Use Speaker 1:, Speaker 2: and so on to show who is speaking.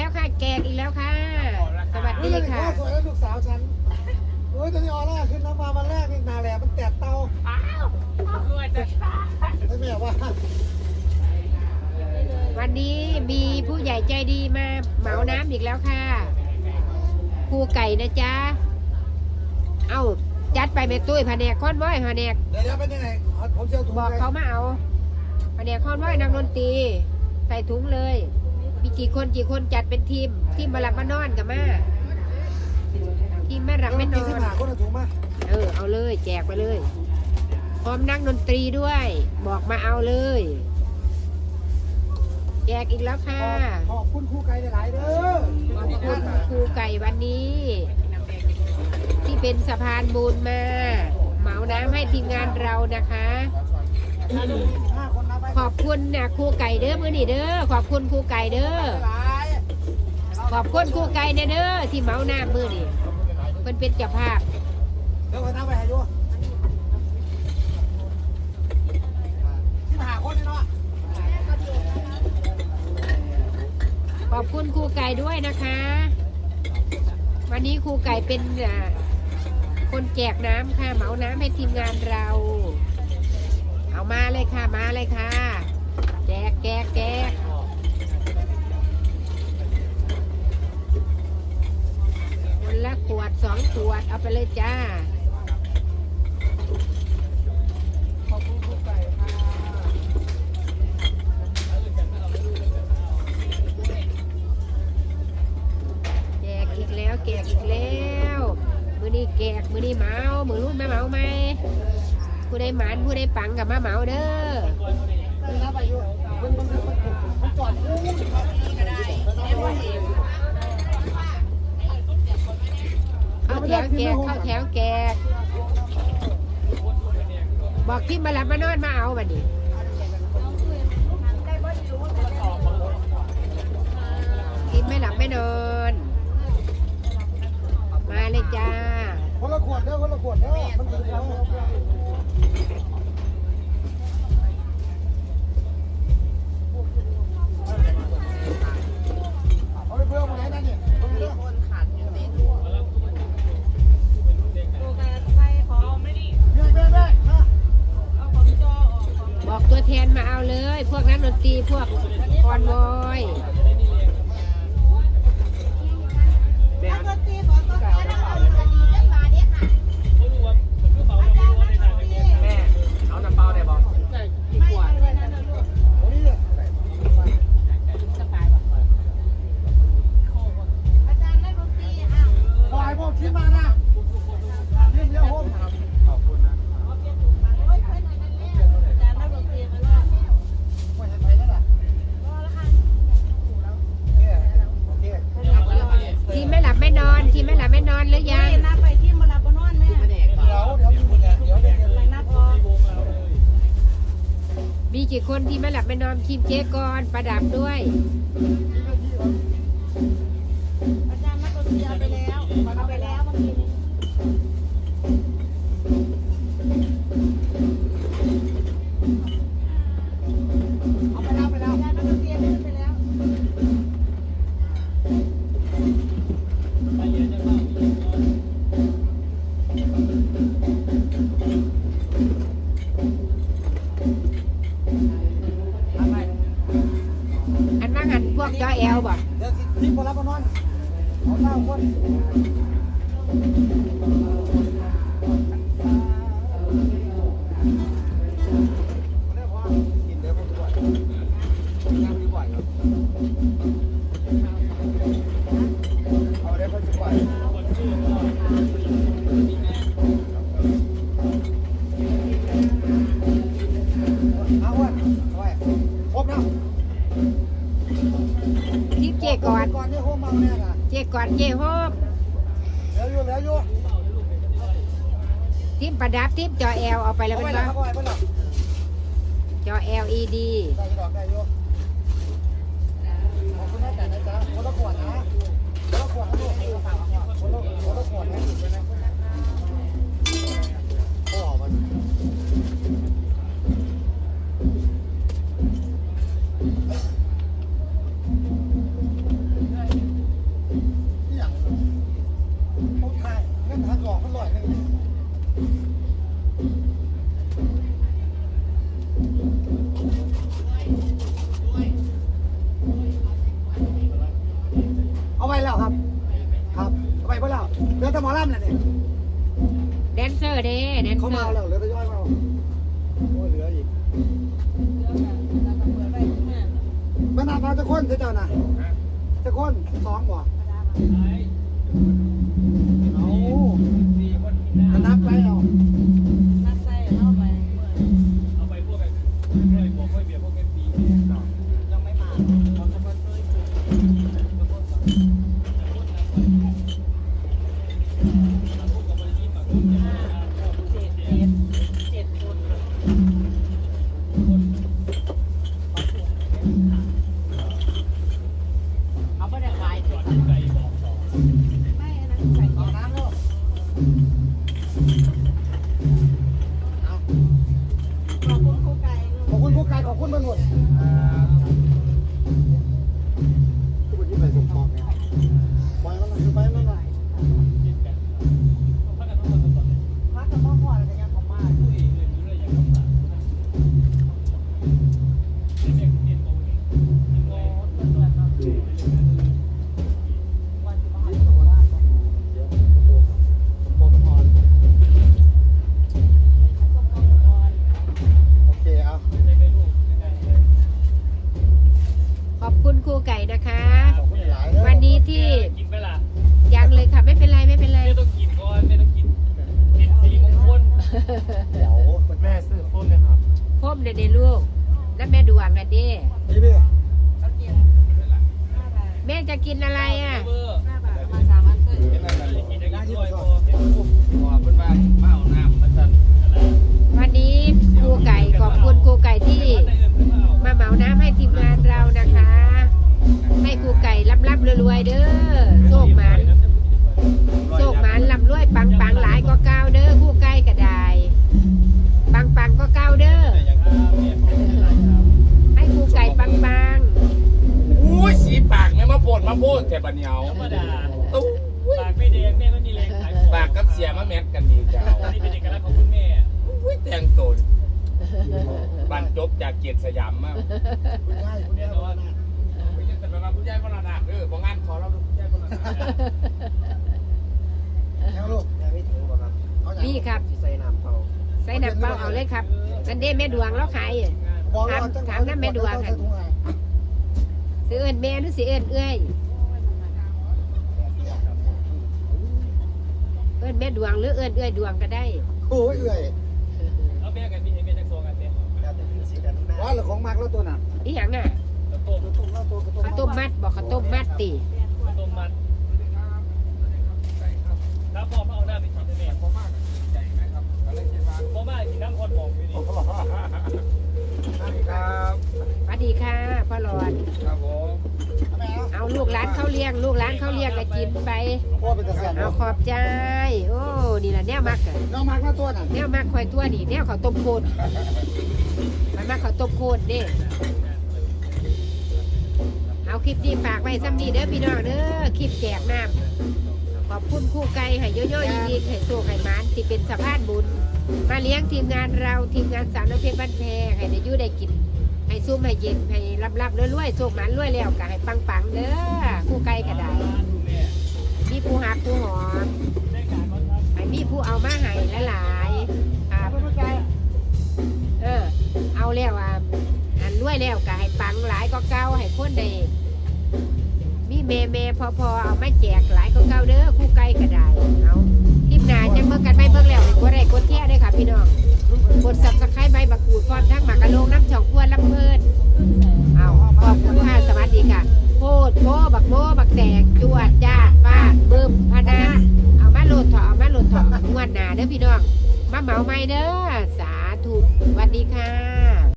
Speaker 1: แล้วค่ะแกกอีกแล้วค่ะ สวัส
Speaker 2: นี่
Speaker 1: ดี
Speaker 2: ยัง
Speaker 1: ค่ะ
Speaker 2: ข้าวสวยแล้วลูกสาวฉันโอ้ยตอนนี้ออร่าขึ้นน้ำมาวันแรกนี่นาแหลมันแตกเตา
Speaker 3: อ้าวรวยจะตาย
Speaker 2: ไม่แม่ว่า
Speaker 1: วันนี้มีผู้ใหญ่ใจดีมาเหมาน้ำอีกแล้วค่ะครูไก่นะจ๊ะ เอ้าจัดไปแม่ตุ้ยแผนกค้อนว้อยแผนก
Speaker 2: เดี๋ยวเดี๋ยวเป็นยังไงผมเชียวถุง
Speaker 1: บอกเขามาเอาแผนกค้อนว้อยนักดนตรีใส่ถุงเลย มีกี่คนกี่คนจัดเป็นทีม ทีมมาหลับมานอนกับมาทีมแม่หลับไม่น
Speaker 2: กิ
Speaker 1: อน
Speaker 2: ที่หาคนละถุงมา
Speaker 1: เออเอาเลยแจกไปเลย พร้อมนั่งดนตรีด้วย บอกมาเอาเลย แจกอีกแล้วค่ะ
Speaker 2: ขอบคุณครูไก่หลายๆเด้อ
Speaker 1: ขอบคุณครูไก่วันนี้ ที่เป็นสะพานบุญมา เหมาน้ำให้ทีมงานเรานะคะ อบคุณนะครูไก่เด้อมือนี่เด้อขอบคุณครูไก่เด้อ
Speaker 2: หลาย
Speaker 1: ขอบคุณครูไก่เนี่ยเด้อที่เหมาน้ำมือนี่เพิ่นเป็นเจ้าภาพ
Speaker 2: เดี๋ยวคนนับไปให้ดูที่หาคนนี่เนาะ
Speaker 1: ขอบคุณครูไก่ด้วยนะคะ วันนี้ครูไก่เป็นอ่าคนแจกน้ำค่ะเหมาน้ำให้ทีมงานเราเอา มาเลยค่ะ มาเลยค่ะ แจกแจกแจกคนละขวดสองขวด เอาไปเลยจ้า
Speaker 2: ขอบคุณครูไก่ค่ะ
Speaker 1: แจกอีกแล้วแจกอีกแล้ว มือนี้แจกมือนี้เมา มือรุ่นมาเมาไหม ผู้ใดหมานผู้ใดปังกับมาเหมาเด้อ
Speaker 2: คนนับไปอเพิ่งเพิ่งเพิ่งผมก่อนอู้
Speaker 1: เข้าแถวแกเข้าแถวแกบอกที่มาหลับมานอนมาเอาบัดนี้กินไม่หลับไม่นอน มาเลยจ้า
Speaker 2: คนละขวดเด้อคนละขวดเด้อ พ
Speaker 1: วกนักดนตรีพวกคอนวอย
Speaker 4: แน
Speaker 2: อนทีมไม่หลั
Speaker 1: บไม่นอนหรือยัง
Speaker 2: เดี๋ยวเดี๋ยวมีบุญเนี่ยเดี๋ยวเดี๋ยวเดี๋ยว
Speaker 1: มีกี่คนที่ไม่หลับไม่นอนทีมเจ๊กรประดับด้วย
Speaker 2: เอาไป
Speaker 1: อันว่างันพวกจอแอลบ่
Speaker 2: เดี๋ยวทีมพลังนอนเอาเท้าคนเอา
Speaker 1: จ๊กร
Speaker 2: ก่อนที่โฮมเมาเนี่ยนะ
Speaker 1: เจ๊กรเจ๊โฮบ
Speaker 2: เหลืออยู่เหลืออยู่
Speaker 1: ทีมประดับทีมจอแอลเอาไปแล้ว
Speaker 2: เอา
Speaker 1: เป็น
Speaker 2: ไว้
Speaker 1: ว่า
Speaker 2: แล้วเอาไว้เพิ่นหรอก
Speaker 1: จอ LED
Speaker 2: ได้ดอกได้อยู่ขอบคุณนะจ๊ะนะจ๊ะคนละขวดนะคนละขวดนะลูก เด้
Speaker 1: แดนเซ
Speaker 2: เขา
Speaker 1: อ
Speaker 2: มา
Speaker 1: ร์
Speaker 2: แล้วเหลือแต่ย่อยมาโอ้ยเหลืออีกมันนับมาจะคนเจ้าน่ะจะคนสองบ่เอามันนับไปเอา ต่
Speaker 1: ดวงนะเด้
Speaker 2: นี่พี่
Speaker 1: แม่จะกินอะไรอะ
Speaker 4: เบอร์เป็นอะไรกินได้กี่ถ้วยพอพอเป็นว่าเมาน้ำมันสั่นอะไร
Speaker 1: วันนี้ครูไก่ขอบคุณครูไก่ที่ มาเหมาน้ำให้ทีมงานเรานะคะ ให้ครูไก่รับรับๆรวยๆเด้อโชคหมันโชคหมันลำรวยปังปังๆหลายก็เก้าเด้อ ด
Speaker 5: มาโพดแต่บันเหนียว
Speaker 4: ธรรมดา
Speaker 5: ตู้
Speaker 4: ปากไม่แดงแม่ไม่มีแรงขาย
Speaker 5: ปากกับเสียมาแมทกันดีเจ้า
Speaker 4: อันนี้เป็นเอกลักษณ์ของคุณแม่
Speaker 5: อุ้ยแต่งตัวบันจบจากเกียรติสยามมาก
Speaker 2: คุณยายคุณยายบอกว่าน่ะ
Speaker 5: ไม่ใช่แต่เป็นว่าคุณยายพลาดาเออบอกงานขอเราดูคุณยายพลาดา
Speaker 2: แล้วลูกแม่ไม่ถือบ่ครับเอาอย่าง
Speaker 1: นี่ครับ
Speaker 2: ใส่น้ำเปล่า
Speaker 1: ใส่น้ำเปล่าเอาเลยครับนันเด้แม่ดวงแล้วขายอะ
Speaker 2: บอกว่า
Speaker 1: ถามถามน้ำแม่ดวง
Speaker 2: ใส่
Speaker 1: ค่ะ
Speaker 2: ถุงอะไร
Speaker 1: สิเอิ้นแม่หรือสิเอิ้นเอ้ยเอิ้นแม่ดวงหรือเอิ้นเอ้ยดวงก็ได้
Speaker 2: โอ้ยเอื่อย
Speaker 4: เอาแม่กันมีให้แม่จักโซกันเต้
Speaker 2: ว่าเหลือของมากแล้วตัวน่ะ
Speaker 1: อีหยังอะ
Speaker 4: แล้วต้ม
Speaker 2: ตุ้มแล้วตัวกระตุ้ม
Speaker 1: ข้าวต้มมัดบอกข้าวต้มมัดติ
Speaker 4: ต้มมันถ้าพอมาเอาหน้าไปกินได้แม่พอมากใจไหมครับพอมากกินน้ำคนหอมอยู่นี่
Speaker 5: ครับ
Speaker 1: สวัสดีค่ะพ่อหลอด
Speaker 5: ครับผม
Speaker 2: แม่เอา
Speaker 1: เอา ลูกหลานเขาเลี้ยง ลูกหลานเขาเลี้ยงก็กินไป
Speaker 2: พ่อเป็นตะเสียน
Speaker 1: เอาขอบใจ โอ้นี่แหละแนวมักอะ
Speaker 2: น้องมากแล้วตัวน่ะ
Speaker 1: แนวมักคอยตัวนี่แนวเขาวต้มโคตรมันมักเขาวต้มโคตรเด้เอาคลิปนี้ฝากไว้ซ้ำนี้เด้อพี่น้องเด้อคลิปแจกน้ำขอบคุณครู่ไก่ให้เยอะๆยิงๆให้โชคให้หมานที่เป็นสะพานบุญ มาเลี้ยงทีมงานเราทีมงานสาวน้ำเพชรบ้านแพงให้ได้อยู่ได้กิน ให้ซุ่มให้เย็นให้รับๆรวยๆโชคหมันรวยแล้วก็ให้ปังๆเด้อคู่ไก่ก็ได้มีผู้หักผู้หอมให้มีผู้เอามาให้หลายๆอ่าเออ เอาแล้วอะอันรวยแล้วก็ให้ปังหลายก็เก้าให้คนได้มีเมเมพอพอๆเอามาแจกหลายก็เก้าเด้อคู่ไก่ก็ได้เอาทิมหนาจังเบิ่งกันไม่เบิ่งแล้วให้กดไลค์กดแชร์ด้วยค่ะ ไม่เด้อสาธุสวัสดีค่ะ